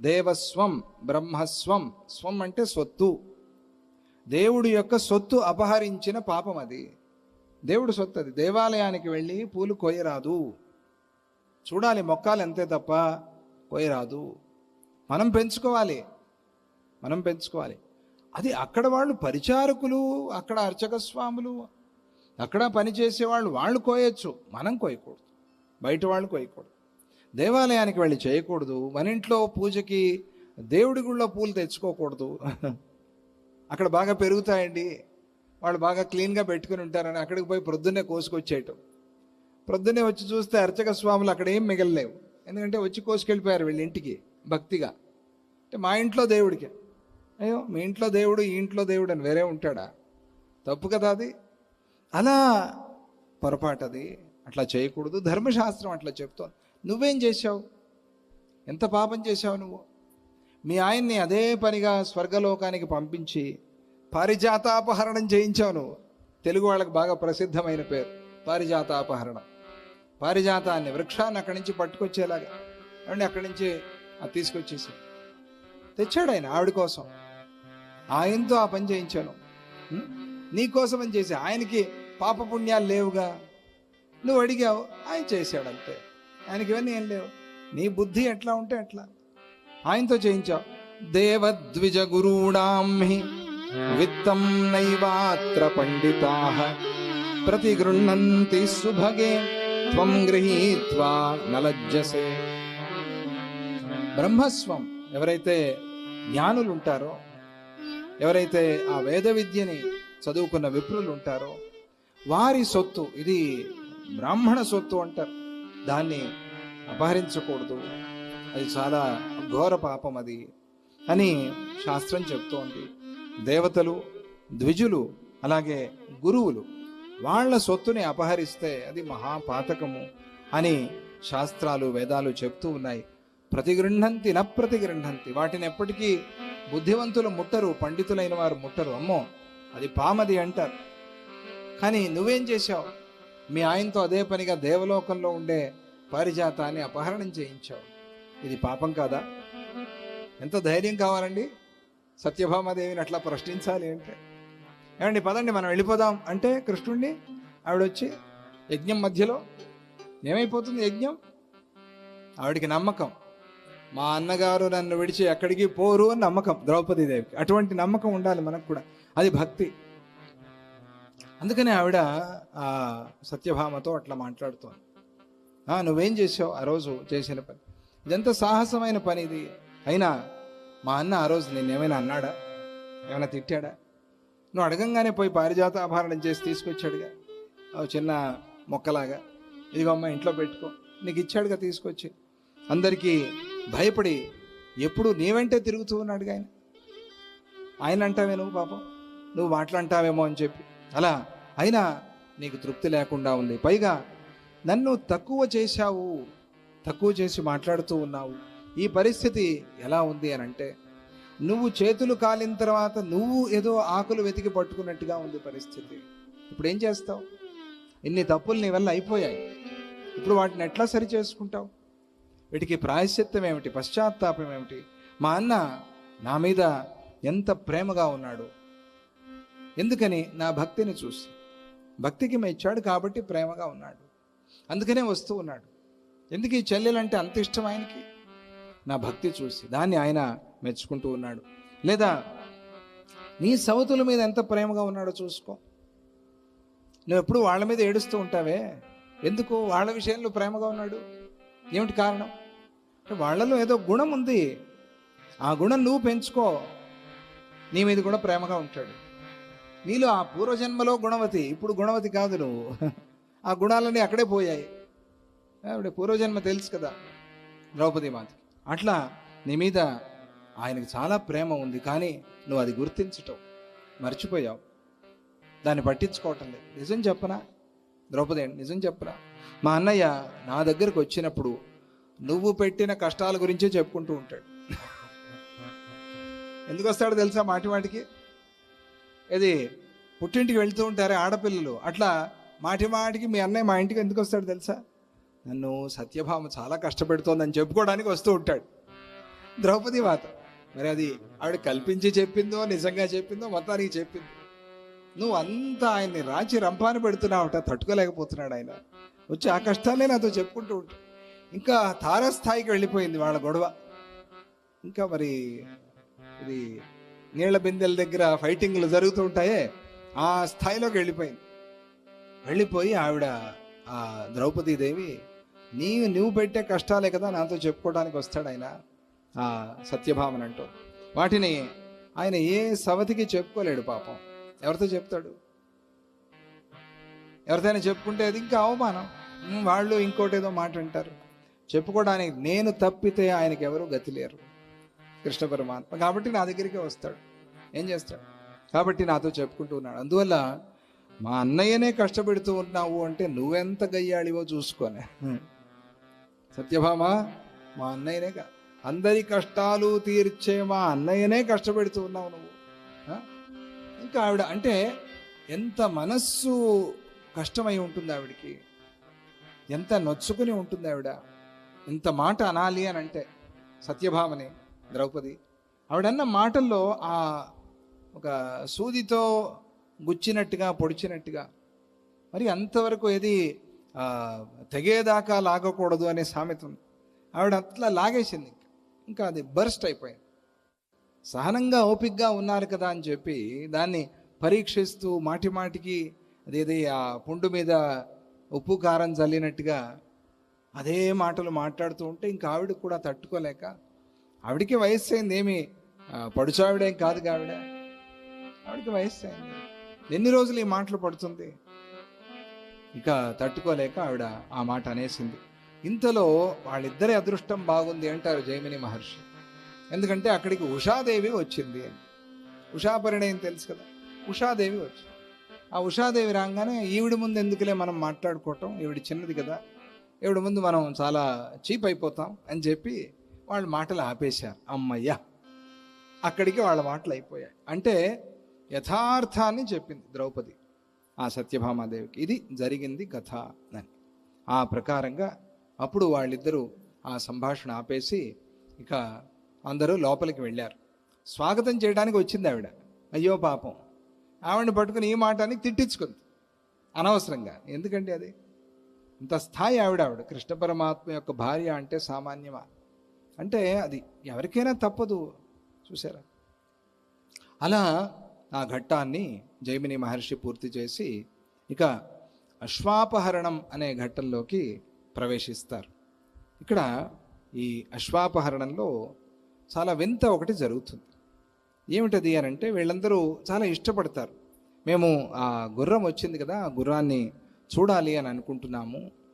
దేవస్వం బ్రహ్మస్వం స్వం అంటే సొత్తు. దేవుడి యొక్క సొత్తు అపహరించిన పాపం అది. దేవుడు సొత్తు అది. దేవాలయానికి వెళ్ళి పూలు కొయ్యరాదు చూడాలి మొక్కలు అంతే తప్ప కొయ్యరాదు మనం పెంచుకోవాలి. మనం పెంచుకోవాలి. అది అక్కడ వాళ్ళు పరిచారకులు అక్కడ అర్చక స్వాములు అక్కడ పనిచేసే వాళ్ళు వాళ్ళు కోయచ్చు. మనం కోయకూడదు. బయట వాళ్ళు కోయకూడదు. దేవాలయానికి వెళ్ళి చేయకూడదు. మన ఇంట్లో పూజకి దేవుడి గుళ్ళో పూలు తెచ్చుకోకూడదు. అక్కడ బాగా పెరుగుతాయండి. వాళ్ళు బాగా క్లీన్గా పెట్టుకుని ఉంటారని అక్కడికి పోయి ప్రొద్దున్నే కోసుకొచ్చేయటం. ప్రొద్దున్నే వచ్చి చూస్తే అర్చక స్వాములు అక్కడ ఏం మిగలలేవు. ఎందుకంటే వచ్చి కోసుకెళ్ళిపోయారు వీళ్ళ ఇంటికి భక్తిగా. అంటే మా ఇంట్లో దేవుడికి. అయ్యో మీ ఇంట్లో దేవుడు ఈ ఇంట్లో దేవుడు అని వేరే ఉంటాడా? తప్పు కదా అది. అలా పొరపాటు అది అట్లా చేయకూడదు. ధర్మశాస్త్రం అట్లా చెప్తోంది. నువ్వేం చేశావు? ఎంత పాపం చేశావు నువ్వు? మీ ఆయన్ని అదే పనిగా స్వర్గలోకానికి పంపించి పారిజాతాపహరణం చేయించావు నువ్వు. తెలుగు వాళ్ళకి బాగా ప్రసిద్ధమైన పేరు. పారిజాతాపహరణం. పారిజాతాన్ని వృక్షాన్ని అక్కడి నుంచి పట్టుకొచ్చేలాగా. అండి అక్కడి నుంచి? అది తీసుకొచ్చేసి. తెచ్చాడు ఆయన ఆవిడ కోసం. ఆయనతో ఆ పని చేయించాను. నీకోసం నీ కోసం అని చేసి ఆయనకి పాపపుణ్యాలు లేవుగా? నువ్వు అడిగావు ఆయన చేశాడు అంతే. ఆయనకి ఇవన్నీ ఏం లేవు. నీ బుద్ధి ఎట్లా ఉంటే అట్లా. ఆయనతో చేయించావు. దేవద్విజ గురూణాంహి విత్తం నైవాత్ర పండితా. ప్రతిగృహంతి సుభగే. త్వం గృహీత్వా నలజ్జసే. బ్రహ్మస్వం. ఎవరైతే జ్ఞానులు ఉంటారో ఎవరైతే ఆ వేద విద్యని చదువుకున్న విప్రులు ఉంటారో వారి సొత్తు ఇది బ్రాహ్మణ సొత్తు అంటారు. దాన్ని అపహరించకూడదు. అది చాలా ఘోర పాపం అది అని శాస్త్రం చెప్తోంది. దేవతలు ద్విజులు అలాగే గురువులు వాళ్ళ సొత్తుని అపహరిస్తే అది మహాపాతకము అని శాస్త్రాలు వేదాలు చెప్తూ ఉన్నాయి. ప్రతిగృహంతి న ప్రతిగృహంతి. వాటిని ఎప్పటికీ బుద్ధివంతులు ముట్టరు పండితులైన వారు ముట్టరు. అమ్మో అది పామది అంటారు. కానీ నువ్వేం చేశావు? మీ ఆయనతో అదే పనిగా దేవలోకంలో ఉండే పారిజాతాన్ని అపహరణం చేయించావు. ఇది పాపం కాదా? ఎంత ధైర్యం కావాలండి? సత్యభామాదేవిని అట్లా ప్రశ్నించాలి అంటే. ఏమండి పదండి మనం వెళ్ళిపోదాం అంటే కృష్ణుడిని ఆవిడ వచ్చి యజ్ఞం మధ్యలో ఏమైపోతుంది యజ్ఞం? ఆవిడికి నమ్మకం. మా అన్నగారు నన్ను విడిచి ఎక్కడికి పోరు అని నమ్మకం ద్రౌపదీదేవికి. అటువంటి నమ్మకం ఉండాలి మనకు కూడా. అది భక్తి. అందుకనే ఆవిడ ఆ సత్యభామతో అట్లా మాట్లాడుతోంది. నువ్వేం చేసావు ఆ రోజు చేసిన పని? ఇదంతా సాహసమైన పని ఇది. అయినా మా అన్న ఆ రోజు నేను ఏమైనా అన్నాడా? ఏమైనా తిట్టాడా? నువ్వు అడగంగానే పోయి పారిజాత ఆభరణం చేసి తీసుకొచ్చాడుగా. ఓ చిన్న మొక్కలాగా. ఇదిగో అమ్మ ఇంట్లో పెట్టుకో. నీకు ఇచ్చాడుగా తీసుకొచ్చి. అందరికీ భయపడి ఎప్పుడు నీ వెంటే తిరుగుతూ ఉన్నాడుగా ఆయన. ఆయన అంటావే నువ్వు పాపం? నువ్వు మాట్లాంటావేమో అని చెప్పి. అలా అయినా నీకు తృప్తి లేకుండా ఉంది. పైగా నన్ను తక్కువ చేశావు తక్కువ చేసి మాట్లాడుతూ ఉన్నావు. ఈ పరిస్థితి ఎలా ఉంది అని అంటే నువ్వు చేతులు కాలిన తర్వాత నువ్వు ఏదో ఆకులు వెతికి పట్టుకున్నట్టుగా ఉంది పరిస్థితి. ఇప్పుడు ఏం చేస్తావు? ఇన్ని తప్పులు నీ వల్ల అయిపోయాయి. ఇప్పుడు వాటిని ఎట్లా సరి చేసుకుంటావు? వీటికి ప్రాయశ్చిత్తం ఏమిటి? పశ్చాత్తాపం ఏమిటి? మా అన్న నా మీద ఎంత ప్రేమగా ఉన్నాడు. ఎందుకని నా భక్తిని చూసి? భక్తికి మెచ్చాడు కాబట్టి ప్రేమగా ఉన్నాడు. అందుకనే వస్తూ ఉన్నాడు. ఎందుకు ఈ చెల్లెలంటే అంత ఇష్టం ఆయనకి? నా భక్తి చూసి. దాన్ని ఆయన మెచ్చుకుంటూ ఉన్నాడు. లేదా నీ సవతుల మీద ఎంత ప్రేమగా ఉన్నాడో చూసుకో. నువ్వు ఎప్పుడు వాళ్ళ మీద ఏడుస్తూ ఉంటావే? ఎందుకు? వాళ్ళ విషయంలో ప్రేమగా ఉన్నాడు? ఏమిటి కారణం? అంటే వాళ్ళలో ఏదో గుణం ఉంది. ఆ గుణం నువ్వు పెంచుకో. నీ మీద కూడా ప్రేమగా ఉంటాడు. నీలో ఆ పూర్వజన్మలో గుణవతి ఇప్పుడు గుణవతి కాదు నువ్వు. ఆ గుణాలన్నీ అక్కడే పోయాయి. ఆవిడ పూర్వజన్మ తెలుసు కదా ద్రౌపది మాత అట్లా నీ మీద ఆయనకు చాలా ప్రేమ ఉంది కానీ నువ్వు అది గుర్తించటం మర్చిపోయావు. దాన్ని పట్టించుకోవటం లేదు. నిజం చెప్పనా? ద్రౌపది అండి నిజం చెప్పనా? మా అన్నయ్య నా దగ్గరకు వచ్చినప్పుడు నువ్వు పెట్టిన కష్టాల గురించే చెప్పుకుంటూ ఉంటాడు. ఎందుకు వస్తాడో తెలుసా మాటి మాటికి? ఇది పుట్టింటికి వెళ్తూ ఉంటారు ఆడపిల్లలు. అట్లా మాటి మాటికి మీ అన్నయ్య మా ఇంటికి ఎందుకు వస్తాడు తెలుసా? నన్ను సత్యభామ చాలా కష్టపెడుతోందని చెప్పుకోవడానికి వస్తూ ఉంటాడు. ద్రౌపది మాత మరి అది ఆవిడ కల్పించి చెప్పిందో నిజంగా చెప్పిందో మొత్తానికి చెప్పింది. నువ్వు అంతా ఆయన్ని రాచి రంపాన పెడుతున్నావుట తట్టుకోలేకపోతున్నాడు ఆయన. వచ్చి ఆ కష్టాలే నాతో చెప్పుకుంటూ ఉంటాడు ఇంకా తారస్థాయికి వెళ్ళిపోయింది వాళ్ళ గొడవ. ఇంకా మరి ఇది నీళ్ళ బిందెల దగ్గర ఫైటింగ్లు జరుగుతుంటాయే ఆ స్థాయిలోకి వెళ్ళిపోయింది. వెళ్ళిపోయి ఆవిడ ఆ ద్రౌపదీదేవి నీవు నువ్వు పెట్టే కష్టాలే కదా నాతో చెప్పుకోవడానికి వస్తాడు ఆయన ఆ సత్యభామన్ అంటూ. వాటిని ఆయన ఏ సవతికి చెప్పుకోలేడు పాపం. ఎవరితో చెప్తాడు? ఎవరితోనే చెప్పుకుంటే అది ఇంకా అవమానం. వాళ్ళు ఇంకోటి ఏదో మాట అంటారు చెప్పుకోవడానికి నేను తప్పితే ఆయనకి ఎవరు గతి లేరు. కృష్ణ పరమాత్మ. కాబట్టి నా దగ్గరికి వస్తాడు. ఏం చేస్తాడు? కాబట్టి నాతో చెప్పుకుంటూ ఉన్నాడు. అందువల్ల మా అన్నయ్యనే కష్టపెడుతూ ఉన్నావు అంటే నువ్వెంత గయ్యాళివో చూసుకోనే సత్యభామ మా అన్నయ్యనే కా- అందరి కష్టాలు తీర్చే మా అన్నయ్యనే కష్టపెడుతూ ఉన్నావు నువ్వు. ఇంకా ఆవిడ అంటే ఎంత మనస్సు కష్టమై ఉంటుంది ఆవిడికి. ఎంత నొచ్చుకుని ఉంటుంది ఆవిడ. ఇంత మాట అనాలి అని అంటే సత్యభామని. ద్రౌపది. ఆవిడన్న మాటల్లో ఆ ఒక సూదితో గుచ్చినట్టుగా పొడిచినట్టుగా మరి అంతవరకు ఏది తెగేదాకా లాగకూడదు అనే సామెత ఉంది. ఆవిడ అట్లా లాగేసింది ఇంకా. అది బర్స్ట్ అయిపోయింది. సహనంగా ఓపిగ్గా ఉన్నారు కదా అని చెప్పి దాన్ని పరీక్షిస్తూ మాటి మాటికి అదేది ఆ పుండు మీద ఉప్పు కారం చల్లినట్టుగా అదే మాటలు మాట్లాడుతూ ఉంటే ఇంకా ఆవిడ కూడా తట్టుకోలేక ఆవిడికి వయస్సు అయింది ఏమి పడుచావిడేం కాదు ఆవిడ ఆవిడకి వయస్సు అయింది ఎన్ని రోజులు ఈ మాటలు పడుతుంది? ఇక తట్టుకోలేక ఆవిడ ఆ మాట అనేసింది. ఇంతలో వాళ్ళిద్దరి అదృష్టం బాగుంది అంటారు జైమిని మహర్షి. ఎందుకంటే అక్కడికి ఉషాదేవి వచ్చింది అని. ఉషా పరిణయం తెలుసు కదా? ఉషాదేవి వచ్చింది. ఆ ఉషాదేవి రాగానే ఈవిడ ముందు ఎందుకులే మనం మాట్లాడుకోవటం? ఈవిడ చిన్నది కదా. ఈవిడ ముందు మనం చాలా చీప్ అయిపోతాం అని చెప్పి వాళ్ళ మాటలు ఆపేశారు. అమ్మయ్యా! అక్కడికి వాళ్ళ మాటలు అయిపోయాయి. అంటే యథార్థాన్ని చెప్పింది ద్రౌపది ఆ సత్యభామాదేవికి. ఇది జరిగింది కథ అని. ఆ ప్రకారంగా అప్పుడు వాళ్ళిద్దరూ ఆ సంభాషణ ఆపేసి ఇక అందరూ లోపలికి వెళ్ళారు. స్వాగతం చేయడానికి వచ్చింది ఆవిడ. అయ్యో పాపం! ఆవిడని పట్టుకుని ఈ మాట అని తిట్టించుకుంది. అనవసరంగా. ఎందుకంటే అది? ఇంత స్థాయి ఆవిడ ఆవిడ. కృష్ణ పరమాత్మ యొక్క భార్య అంటే సామాన్యమా? అంటే అది ఎవరికైనా తప్పదు. చూసారా? అలా ఆ ఘట్టాన్ని జైమిని మహర్షి పూర్తి చేసి ఇక అశ్వాపహరణం అనే ఘట్టంలోకి ప్రవేశిస్తారు. ఇక్కడ ఈ అశ్వాపహరణంలో చాలా వింత ఒకటి జరుగుతుంది. ఏమిటది అని అంటే వీళ్ళందరూ చాలా ఇష్టపడతారు. మేము ఆ గుర్రం వచ్చింది కదా ఆ గుర్రాన్ని చూడాలి అని అనుకుంటున్నాము.